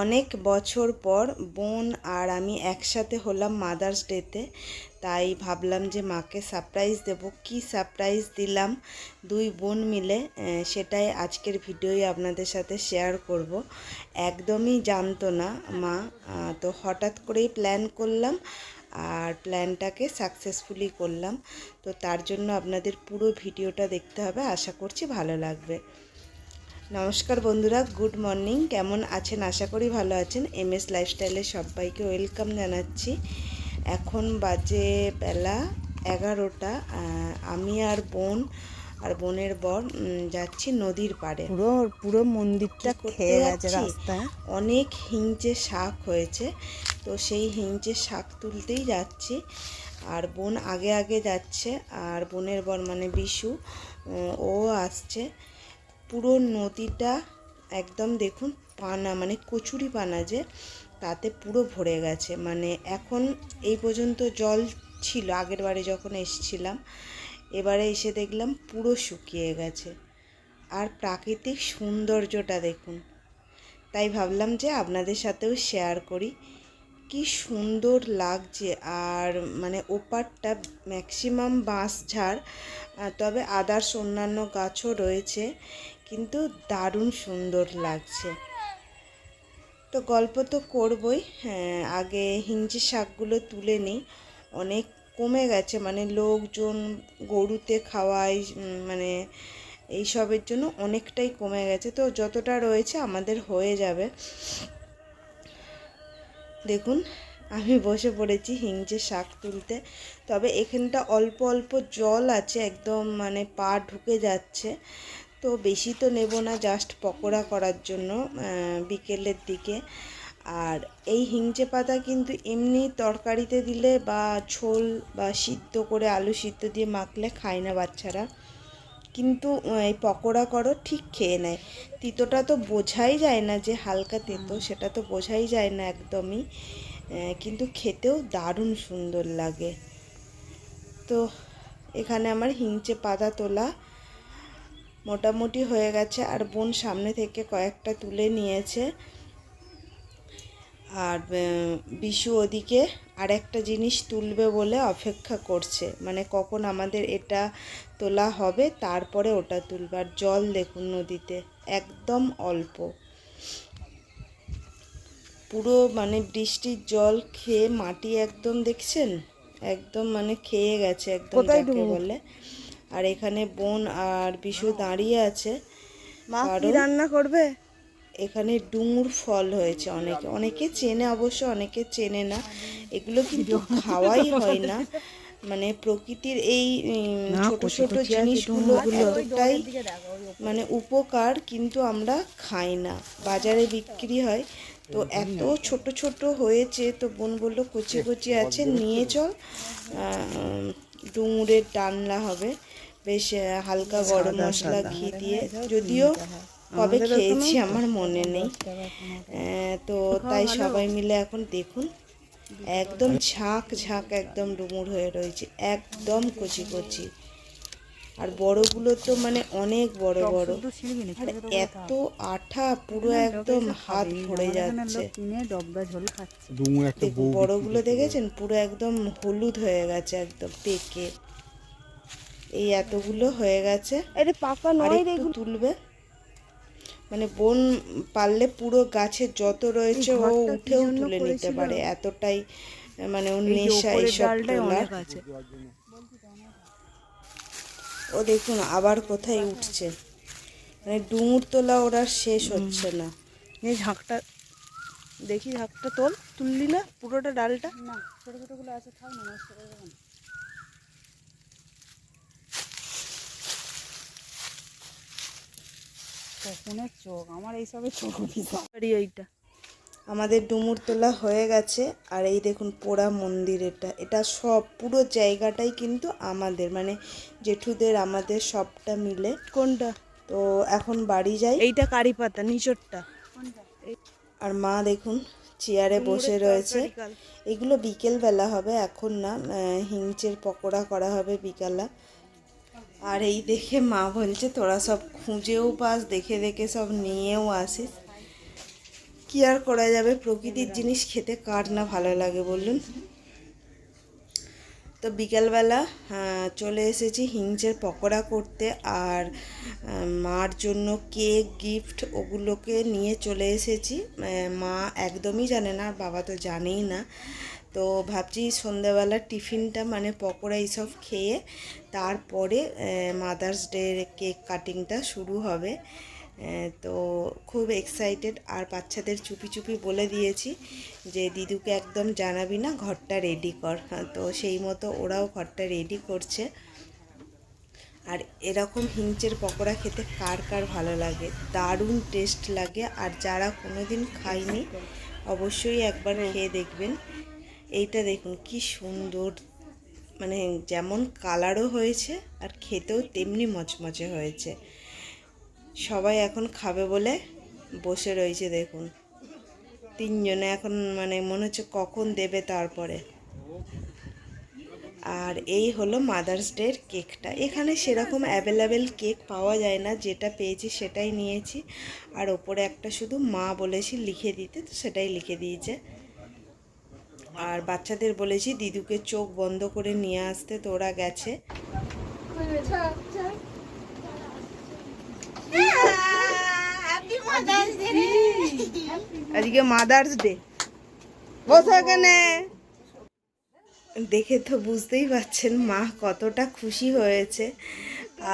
অনেক বছর পর বোন আর আমি একসাথে হলাম মাদার্স ডেতে তাই ভাবলাম যে মাকে সারপ্রাইজ দেব। কি সারপ্রাইজ দিলাম? দুই বোন মিলে সেটাই আজকের ভিডিওই আপনাদের সাথে শেয়ার করব। একদমই জানতো না মা তো হঠাৎ করেই প্ল্যান করলাম আর প্ল্যানটাকে সাকসেসফুলি করলাম। তো তার জন্য আপনাদের পুরো ভিডিওটা দেখতে হবে। আশা করছি ভালো লাগবে। নমস্কার বন্ধুরা গুড মর্নিং। কেমন আছেন? আশা করি ভালো আছেন। এম এস লাইফস্টাইলে সবাইকে ওয়েলকাম জানাচ্ছি। এখন বাজে বেলা এগারোটা। আমি আর বোন আর বোনের বর যাচ্ছি নদীর পাড়ে। পুরো পুরো মন্দিরটা খেয়ে গেছে রাস্তায়। অনেক হিংচে শাক হয়েছে। তো সেই হিংচে শাক তুলতেই যাচ্ছি। আর বোন আগে আগে যাচ্ছে। আর বোনের বর মানে বিশু ও আসছে। পুরো নদীটা একদম দেখুন পানা মানে কচুরি পানা যে, তাতে পুরো ভরে গেছে। মানে এখন এই পর্যন্ত জল ছিল, আগের বারে যখন এসেছিলাম, এবারে এসে দেখলাম পুরো শুকিয়ে গেছে। আর প্রাকৃতিক সৌন্দর্যটা দেখুন। তাই ভাবলাম যে আপনাদের সাথেও শেয়ার করি। কি সুন্দর লাগছে। আর মানে ওপারটা ম্যাক্সিমাম বাঁশ ঝাড় তবে আদার্স অন্যান্য গাছও রয়েছে। কিন্তু দারুণ সুন্দর লাগছে। তো গল্প তো করবই। হ্যাঁ আগে হিঞ্চি শাকগুলো তুলে নিই। অনেক কমে গেছে মানে লোকজন গরুতে খাওয়ায় উম, মানে এইসবের জন্য অনেকটাই কমে গেছে। তো যতটা রয়েছে আমাদের হয়ে যাবে। দেখুন আমি বসে পড়েছি হিংচে শাক তুলতে। তবে এখানটা অল্প অল্প জল আছে একদম মানে পা ঢুকে যাচ্ছে। তো বেশি তো নেব না জাস্ট পকোড়া করার জন্য বিকেলের দিকে। আর এই হিংচে পাতা কিন্তু এমনি তরকারিতে দিলে বা ঝোল বা সিদ্ধ করে আলু সিদ্ধ দিয়ে মাখলে খায় না বাচ্চারা। কিন্তু এই পকোড়া করো ঠিক খেয়ে নেয়। তিতোটা তো বোঝাই যায় না যে হালকা তেতো সেটা তো বোঝাই যায় না একদমই। কিন্তু খেতেও দারুণ সুন্দর লাগে। তো এখানে আমার হিংচে পাতা তোলা মোটামুটি হয়ে গেছে আর বোন সামনে থেকে কয়েকটা তুলে নিয়েছে। আর বিশু ওদিকে আরেকটা জিনিস তুলবে বলে অপেক্ষা করছে। মানে কখন আমাদের এটা তোলা হবে তারপরে ওটা তুলবে। আর জল দেখুন নদীতে একদম অল্প। পুরো মানে বৃষ্টির জল খেয়ে মাটি একদম দেখছেন? একদম মানে খেয়ে গেছে একদম? বলে। আর এখানে বোন আর বিশু দাঁড়িয়ে আছে। মা কি রান্না করবে? এখানে ডুমুর ফল হয়েছে অনেকে। অনেকে চেনে অবশ্য অনেকে চেনে না। এগুলো কিন্তু খাওয়াই হয় না। মানে প্রকৃতির এই ছোট ছোট জিনিসগুলো। এতটাই মানে উপকার কিন্তু আমরা খাই না। বাজারে বিক্রি হয়। তো এত ছোট ছোট হয়েছে তো বোন বলল কচি কচি আছে নিয়ে চল। ডুমুরের ডালনা হবে। বেশ হালকা গরম মশলা ঘি দিয়ে যদিও কবে খেয়েছি আমার মনে নেই। আহ, তো তাই সবাই মিলে এখন দেখুন একদম ঝাঁক ঝাঁক একদম ডুমুর হয়ে রয়েছে একদম কচি কচি। আর বড়গুলো তো মানে অনেক বড় বড়। আর এত আঠা পুরো একদম হাত ভরে যাচ্ছে। বড়গুলো দেখেছেন? পুরো একদম হলুদ হয়ে গেছে একদম পেকে। এই এতগুলো হয়ে গেছে। এটা পাকা নয় একটু তুলবে। মানে বোন পারলে পুরো গাছে যত রয়েছে ও উঠেও তুলে নিতে পারে। এতটাই মানে ওর নেশা এইসব তোলার ও দেখুন আবার কোথায় উঠছে। মানে ডুমুর তোলা ওরা আর শেষ হচ্ছে না। এই ঝাঁকটা দেখি ঝাঁকটা তোল। তুললি না পুরোটা ডালটা? না ছোট ছোটগুলো আছে থাক না। কখনের চোখ আমার এইসবে চোখ বাড়ি আমাদের ডুমুর তোলা হয়ে গেছে আর এই দেখুন পোড়া মন্দির এটা। এটা সব পুরো জায়গাটাই কিন্তু আমাদের মানে জেঠুদের আমাদের সবটা মিলে। কোনটা? তো এখন বাড়ি যাই। এইটা কারি পাতা নিচরটা। আর মা দেখুন চেয়ারে বসে রয়েছে। এগুলো বিকেল বেলা হবে এখন না হিংচের পকোড়া করা হবে বিকালা আর এই দেখে মা বলছে, তোরা সব খুঁজেও পাস, দেখে দেখে সব নিয়েও আসিস। কি আর করা যাবে? প্রকৃতির জিনিস খেতে কার না ভালো লাগে বলুন? তো বিকেলবেলা চলে এসেছি হিংচের পকোড়া করতে আর মার জন্য কেক, গিফট ওগুলোকে নিয়ে চলে এসেছি। মা একদমই জানে না আর বাবা তো জানেই না। তো ভাবছি সন্ধ্যাবেলা টিফিনটা মানে পকোড়া এইসব খেয়ে তারপরে মাদার্স ডে কেক কাটিংটা শুরু হবে। তো খুব এক্সাইটেড আর বাচ্চাদের চুপি চুপি বলে দিয়েছি যে দিদুকে একদম জানাবি না ঘরটা রেডি কর। হ্যাঁ, তো সেই মতো ওরাও ঘরটা রেডি করছে। আর এরকম হিংচের পকোড়া খেতে কার কার ভালো লাগে? দারুণ টেস্ট লাগে। আর যারা কোনোদিন খায়নি অবশ্যই একবার খেয়ে দেখবেন। এইটা দেখুন, কি সুন্দর। মানে যেমন কালারও হয়েছে আর খেতেও তেমনি মচমচে হয়েছে। সবাই এখন খাবে বলে বসে রয়েছে দেখুন। তিনজনে এখন মানে মনে হচ্ছে কখন দেবে তারপরে। আর এই হলো মাদার্স ডের কেকটা। এখানে সেরকম অ্যাভেলেবেল কেক পাওয়া যায় না, যেটা পেয়েছি সেটাই নিয়েছি। আর ওপরে একটা শুধু মা বলেছি লিখে দিতে, তো সেটাই লিখে দিয়েছে। আর বাচ্চাদের বলেছি, দিদুকে চোখ বন্ধ করে নিয়ে আসতে তো ওরা গেছে। আজকে মাদার্স ডে বসো এখানে। দেখে তো বুঝতেই পারছেন মা কতটা খুশি হয়েছে।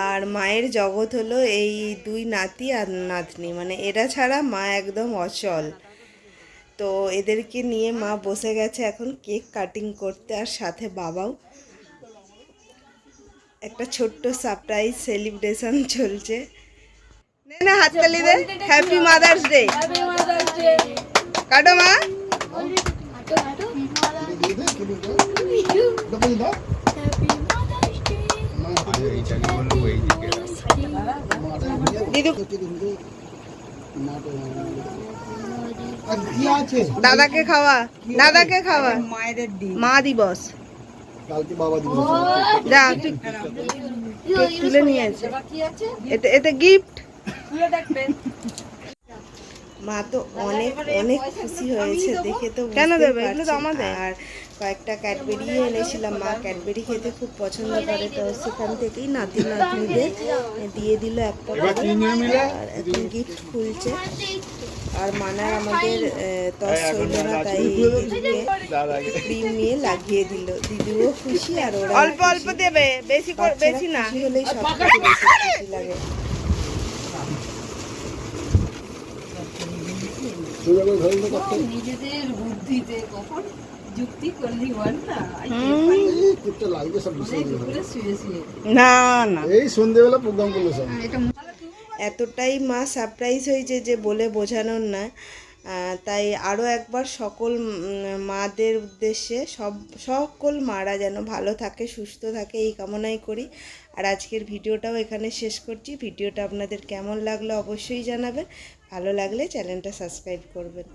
আর মায়ের জগৎ হলো এই দুই নাতি আর নাতনি মানে এরা ছাড়া মা একদম অচল। তো এদেরকে নিয়ে মা বসে গেছে এখন কেক কাটিং করতে আর সাথে বাবাও। একটা ছোট্ট সারপ্রাইজ সেলিব্রেশন চলছে। নে না হাততালি দে। হ্যাপি মাদার্স ডে কাটো মা। দিদু দাদাকে খাওয়া। দাদাকে খাওয়া। দিন মা দিবস। কালকে বাবা দিবস। যা। তুই তুলে নিয়ে এসে এতে এতে গিফট মা তো অনেক অনেক খুশি হয়েছে দেখে তো কেন দেবে? এগুলো তো আমাদের। আর কয়েকটা ক্যাডবেরি এনেছিলাম মা ক্যাডবেরি খেতে খুব পছন্দ করে তো সেখান থেকেই নাতি নাতনিদের দিয়ে দিল একটা আর এখন গিফট খুলছে। আর মানার আমাদের তস হইল না তাই দিদিকে ক্রিম নিয়ে লাগিয়ে দিল। দিদিও খুশি আর ওরা অল্প অল্প দেবে। বেশি করে বেশি না। হলেই সব বেশি লাগে। সোজা করে ধরে নিজেদের বুদ্ধিতে কখন যুক্তি করলি বল না লাগবে সব না না। এই সন্ধ্যেবেলা প্রোগ্রাম করল সব। এতটাই মা সারপ্রাইজ হয়েছে যে বলে বোঝানোর না। তাই আরও একবার সকল মাদের উদ্দেশ্যে সব সকল মারা যেন ভালো থাকে সুস্থ থাকে এই কামনাই করি। আর আজকের ভিডিওটাও এখানে শেষ করছি। ভিডিওটা আপনাদের কেমন লাগল অবশ্যই জানাবেন। ভালো লাগলে চ্যানেলটা সাবস্ক্রাইব করবেন।